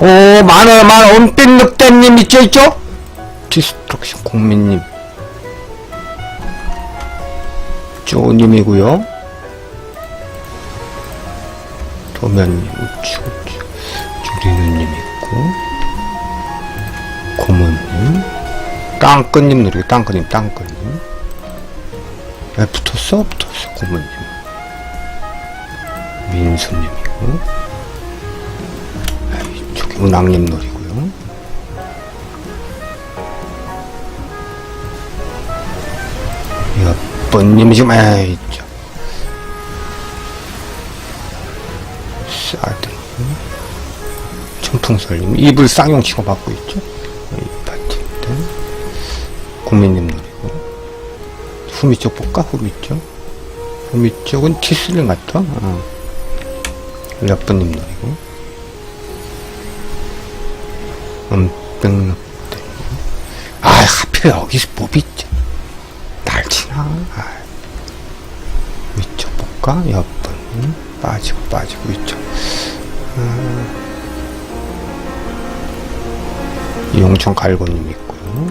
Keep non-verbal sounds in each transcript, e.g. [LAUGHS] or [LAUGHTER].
오, 만원, 만원, 은빛 늑대님 있죠? 디스트럭션 국민님. 쪼님이고요 도면님, 우측, 우측. 주리누님 있고. 고모님. 땅끝님 누리고, 땅끝님, 땅끝님. 왜 붙었어? 붙었어, 고모님. 민수님이고. 이쪽에 운항님 놀이고요. 여번님이 지금 에이 저 싸든 청풍설님 이불 쌍용 치고 받고 있죠. 이 파티인데 국민님 놀이고 후미 쪽 볼까? 후미 쪽 후미 쪽은 티슬링 같아. 어. 여번님 놀이고 은백늑대 아 하필 여기서 몹이 있지? 날치나? 아. 위쪽 볼까? 옆분. 빠지고 빠지고 위쪽 아. 용천 갈고님 있고요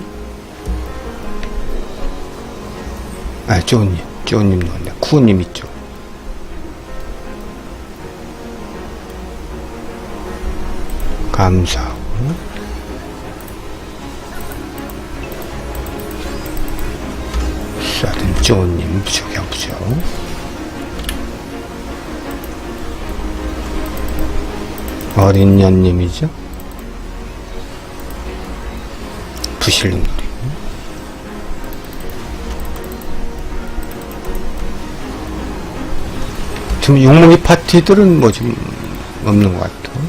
아 쪼님 쪼님 넣었네. 쿠님 있죠. 감사하고 쏴든 쪼님 부족해 부족 어린 년님이죠? 노리고 지금 용목이 파티들은 뭐 지금 없는 것 같아.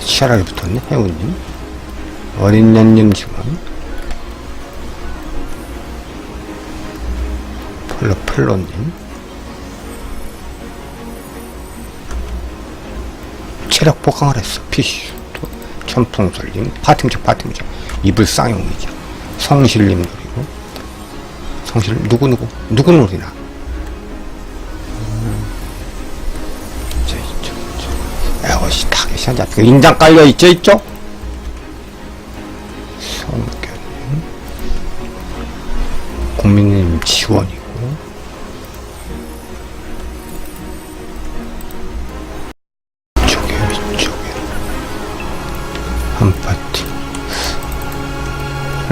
치열하게 붙었네 해운님. 어린 년님 지금 폴로님. 체력 보강을 했어. 피쉬 또 천풍설님. 파팅적 파팅적 이불 쌍용이죠. 성실님 노리고. 성실 누구 누구? 노리나. 에어시 타겟이 안 잡히고 인장 깔려 있죠 있죠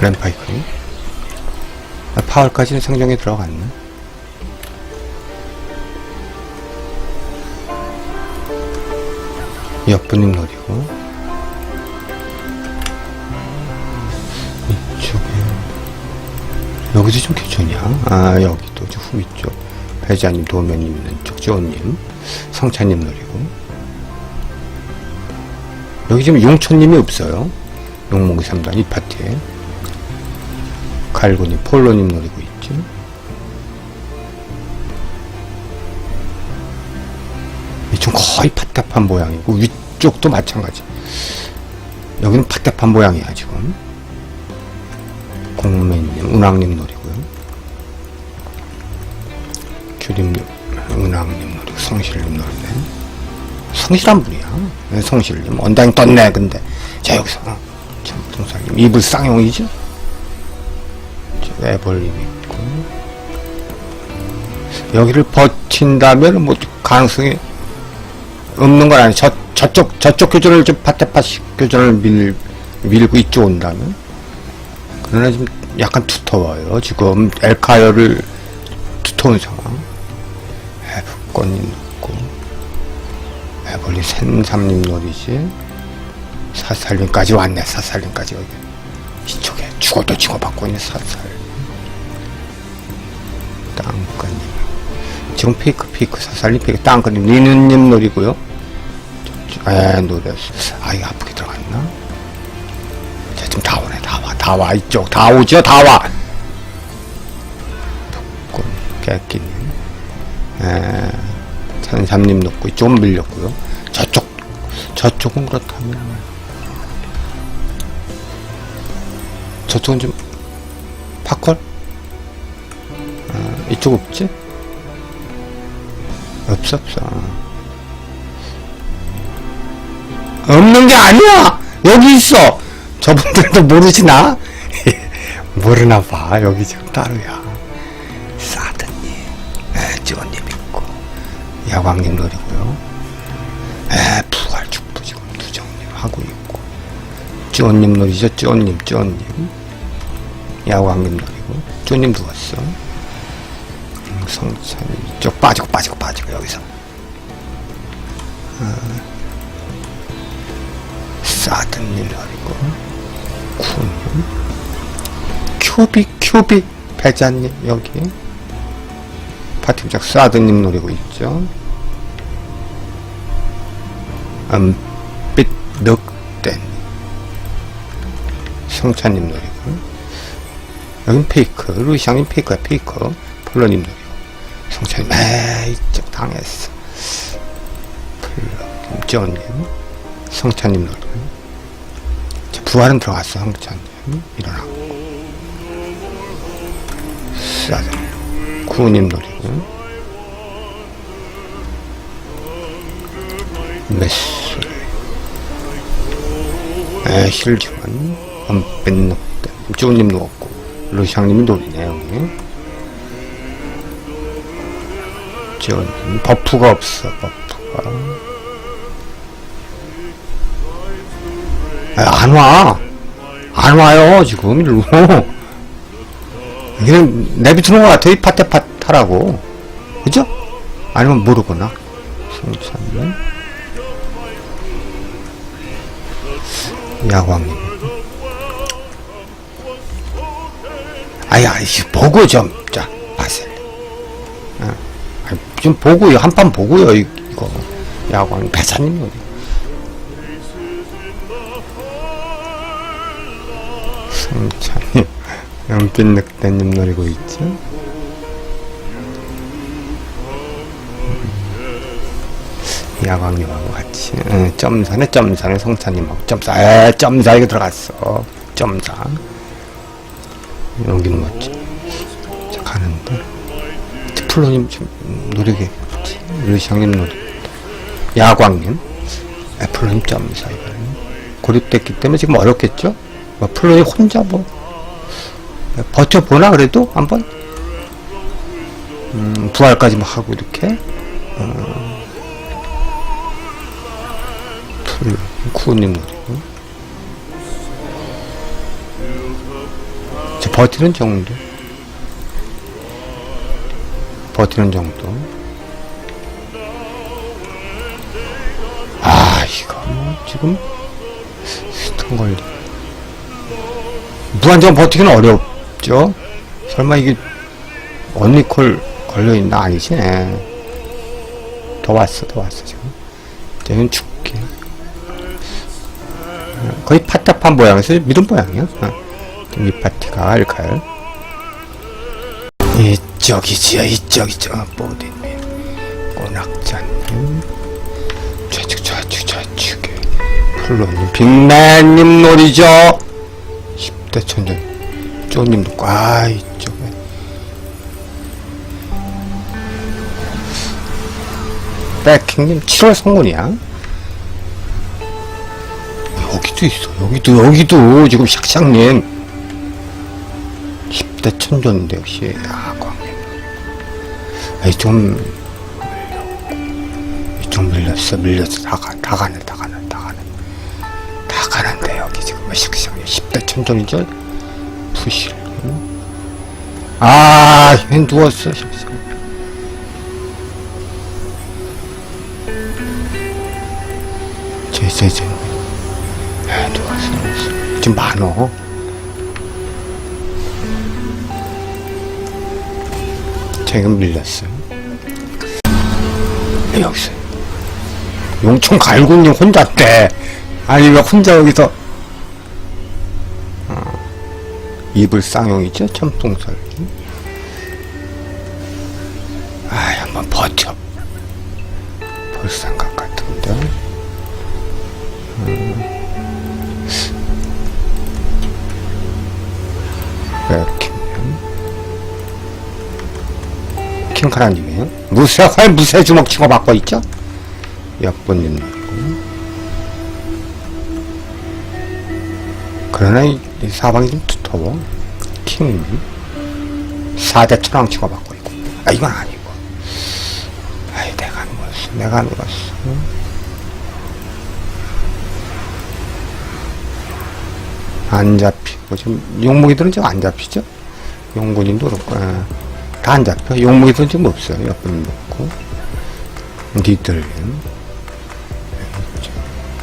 램파이크니? 아, 파월까지는 생정에 들어갔네 옆분님 노리고. 이쪽에. 여기도 좀 교촌이야. 아 여기도 저후 있죠 배자님 도면님 있는 쪽 조원님. 성찬님 노리고. 여기 지금 용촌님이 없어요. 용목이 3단 이 파티에 갈고님 폴로님 노리고 있죠 이쪽 거의 팟답한 모양이고 위쪽도 마찬가지. 여기는 팟답한 모양이야 지금. 공매님 운항님 노리고요. 규림님 운항님 노리고 성실님 노리네. 성실한 분이야. 네, 성실님? 언다잉 떴네 근데. 자 여기서. 어, 참동사님. 이불 쌍용이죠 저 애벌님 있고. 여기를 버틴다면 뭐 가능성이 없는 건 아니 저 저쪽 저쪽 교전을 좀 파테파식 교전을 밀 밀고 이쪽 온다면. 그러나 지금 약간 두터워요. 지금 엘카이어를 두터운 상황. 해북권이 높고. 에벌리 샘삼림 놀이지. 사살림까지 왔네 사살림까지. 여기. 이쪽에 죽어도 치고받고 있는 사살 땅끝님 지금 피크 피크 사살림 피크 땅끝님 니누님 놀이고요. 에 노렸어. 아 이거 아프게 들어갔나? 자 지금 다 오네. 다 와 다 와. 이쪽 다 오죠? 다와. 북군 깨끼님. 에 산삼님 높고 이쪽은 밀렸고요. 저쪽 저쪽은 그렇다면. 저쪽은 좀 아, 이쪽 없지 없어 없어 없는 게 아니야! 여기 있어! 저분들도 모르시나? [LAUGHS] 모르나 봐. 여기 지금 따로야. 사드님, 에, 찌원님 있고, 야광님 노리고요. 에, 부활축도 지금 두정님 하고 있고, 찌원님 노리죠? 찌원님, 찌원님. 야광님 노리고, 찌원님 누웠어. 음, 성찬, 이쪽 빠지고, 빠지고, 빠지고, 여기서. 사드님 노리고, 군. 큐빅 큐빅 배자님 여기. 파팀장 사드님 노리고 있죠. 은빛 늑댄 성찬님 노리고. 여긴 페이크 루시앙님 페이크야 페이크 폴로님 노리고 성찬님. 에이 당했어. 쩌님 성찬님 자, 부활은 들어갔어 성찬님. 일어나고. 싸자. 구우님 노리고 메스 에 실지원 엄뺀 녹대 쭈님 누웠고. 루샹님이 노리네 여기 지원님 버프가 없어 버프가 아, 안 와. 안 와요, 지금, [LAUGHS] 일로. 여기는 내비두는 것 같아, 이 파테 파타라고. 그죠? 아니면 모르구나. 성찬면. 야광님. 아야, 이 보고 좀, 자, 파셀. 어, 좀 보고요, 한 판 보고요, 이- 이거. 야광, 배사님 어디. 성찬님, 연빛 늑대님 노리고? 음. 야광님하고 같이, 응, 점사네, 점사네, 성찬님하고 점사, 에, 점사, 이거 들어갔어. 점사. 여기는? 자, 가는데. 저 플로님 좀 노리게. 루시앙님 노리. 야광님. 애플로님 점사, 이거는. 고립됐기 때문에 지금 어렵겠죠? 뭐 플로이 혼자 뭐 버텨보나 그래도 한번 음, 부활까지 막 하고 이렇게 어, 플 쿠우님 노리고 저 버티는 정도 버티는 정도 아 이거 뭐 지금 스톤 걸리 무한정 버티기는 어렵죠? 설마 이게 언니콜 걸려있나? 아니지? 네. 더 왔어, 더 왔어, 지금. 쟤는 죽게. 어, 거의 파타판 모양에서 미름 모양이야. 어. 이 파티가 알칼. 이 쪽이지요, 이쪽이죠. 모디님. 꼬낙자님. 좌측, 좌측, 좌측에. 플로님, 빅맨님 놀이죠. 10대 천전 쪼님도 꽉 이쪽에 백킹님 7월 성군이야 여기도 있어 여기도 여기도 지금 샥샥님 10대 천전인데 역시 아 좀 좀 밀렸어. 밀렸어 다, 가, 다 가네 다 가네 다 가네. 다 가는데 여기 지금 샥샥이 10대 천전이죠? 푸실. 아얘 누웠어 샥샥 제제제. 에 누웠어 누웠어. 지금 많어 지금 밀렸어 여기서? 용총 갈고님 혼자 때? 아니 왜 혼자 여기서? 어, 이불 쌍용이죠 참통설 아 한번 버텨. 불쌍각 같은데. 백킹 킹카라님이에요 무쇠 활 무쇠 주먹 치고 받고 있죠? 나고 그러나 이, 이 사방이 좀 두터워. 킹이 4대 천왕 치고 받고 있고. 아, 이건 아니고. 아이, 내가 누웠어. 내가 누웠어. 안 잡히고, 지금, 용무기들은 지금 안 잡히죠? 용군님도 그렇고, 다 안 잡혀. 용무기들은 지금 없어요. 옆에 놓고. 니들.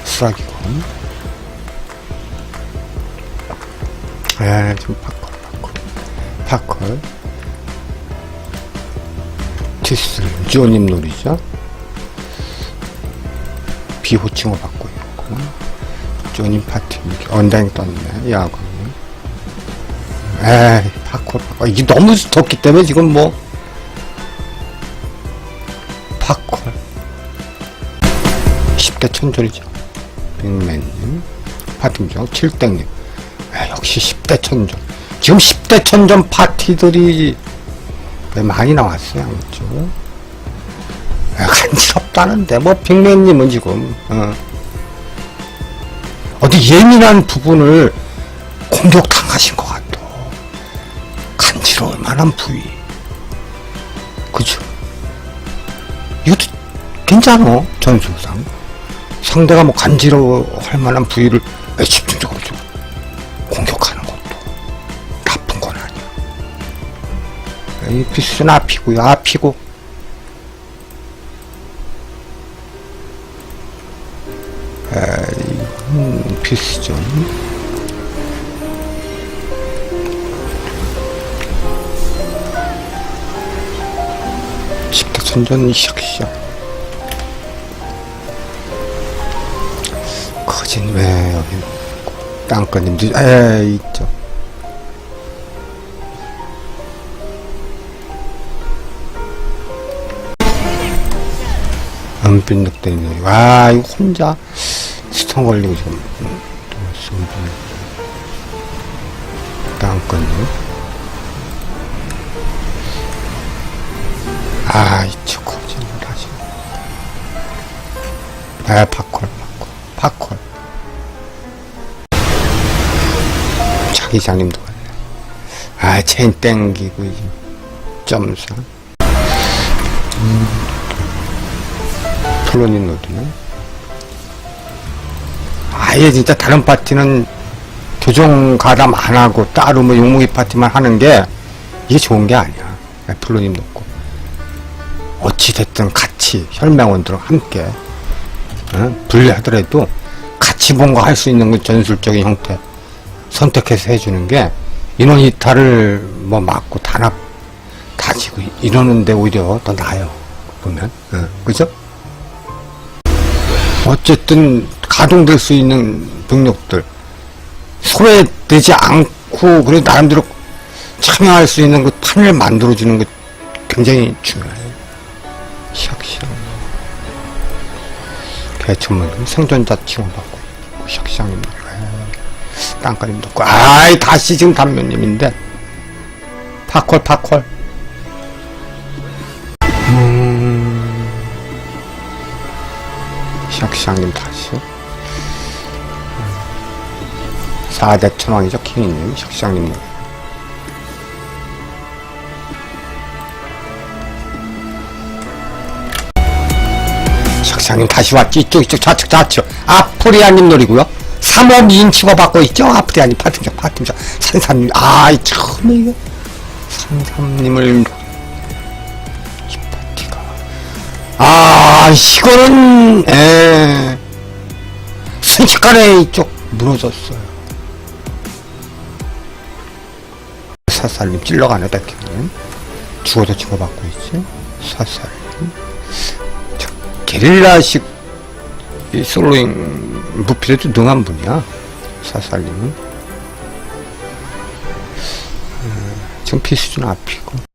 수락이군. 아, 좀 파콜, 파콜. 파콜. 티스, 주호님 놀이죠. 비호칭을 받고 있고. 주호님 파티, 언다잉 떴네, 야구. 에이, 파콜. 이게 너무 덥기 때문에 지금 뭐, 파콜. 10대 천졸이죠. 빅맨님, 파팀장, 7땡님. 아, 역시 10대 천전. 지금 10대 천전 파티들이 왜 많이 나왔어요, 양쪽. 아, 간지럽다는데, 뭐, 빅맨님은 지금, 어. 어디 예민한 부분을 것 같아. 부위. 그죠? 이것도 괜찮아, 전술상. 상대가 뭐 간지러워할 만한 부위를 집중적으로 좀 공격하는 것도 나쁜 건 아니야. 이 피스는 앞이고요, 앞이고. 에, 이건 피스죠. 천전 시작시작. 거진 왜 여기 땅꺼님도 에 있죠. 은빛 늑대 있네. 와 이거 혼자 스톤 걸리고 지금 땅꺼님. 아 왔네. 아, 체인 땡기고. 점사. 음. 플로닌 노드네. 아예 진짜 다른 파티는 교정 가담 안 하고 따로 뭐 용무기 파티만 하는 게 이게 좋은 게 아니야. 플로님 놓고. 어찌 됐든 같이 혈맹원들과 함께 어? 분리하더라도 같이 뭔가 할 수 있는 그 전술적인 형태 선택해서 해주는 게 인원 이탈을 뭐 막고 단합 다지고 이러는데 오히려 더 나아요 보면. 어, 그죠? 어쨌든 가동될 수 있는 병력들 소외되지 않고 그래도 나름대로 참여할 수 있는 그 판을 만들어주는 게 굉장히 중요해요. 샥샥 개천문 생존자 지원받고 샥샥님 땅가림도 없고. 아이 다시 지금 단면님인데. 파콜 파콜. 음. 샥샥님 다시. 4대 천왕이죠 킹이님 샥샥님. 샥샥님 다시 왔지? 이쪽 이쪽 좌측 좌측. 아프리아님 놀이고요 3호 미인 치고받고 있죠? 아프리아님, 파팀장, 파팀장, 산삼님, 아이, 처음에 이거, 산삼님을, 이 파티가, 아, 이거는, 에, 순식간에 이쪽 무너졌어요. 사살님 찔러가네, 백기님. 죽어도 치고받고 있지? 사살님. 자, 게릴라식, 이 솔로잉, 무필에도 능한 분이야. 사살님은. 음, 지금 피수준 앞이고.